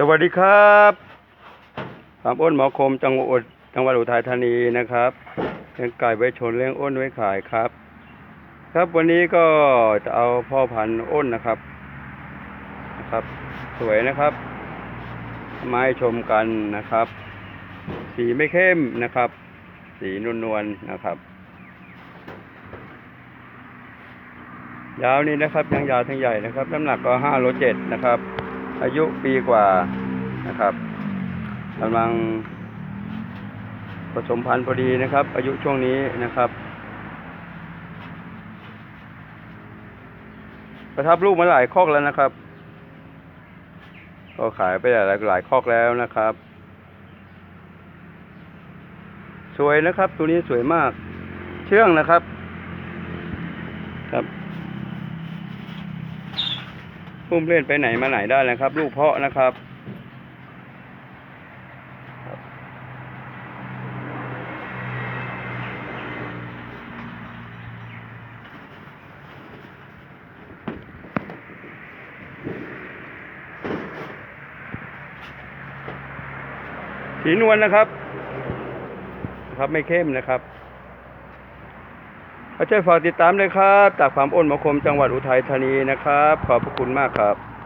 สวัสดีครับผมอ้นหมอคมจังหวัดจังหวัดอุทัยธานีนะครับเลี้ยงไก่ไว้ชนเลี้ยงอ้นไว้ขายครับ ครับวันนี้ก็จะเอาพ่อพันธุ์อ้นนะครับนะครับ สวยนะครับ มาให้ชมกันนะครับ สีไม่เข้มนะครับ สีนวลๆนะครับ ยาวนี้นะครับทั้งยาวทั้งใหญ่นะครับ น้ำหนักก็ห้าโลเจ็ดนะครับ อายุปีกว่านะครับกำลังผสมพันธุ์พอดีนะครับ อายุช่วงนี้นะครับ ประทับลูกมาหลายคอกแล้วนะครับ ก็ขายไปหลายหลายคอกแล้วนะครับ สวยนะครับ ตัวนี้สวยมาก เชื่องนะครับ ครับ พุ่มเล่นไปไหนมาไหนได้นะครับ ลูกเพาะนะครับ สีนวลนะครับ ครับไม่เข้มนะครับ ช่วยฝากติดตามเลยครับ จากฟาร์มอ้นมอคมจังหวัดอุทัยธานีนะครับ ขอบพระคุณมากครับ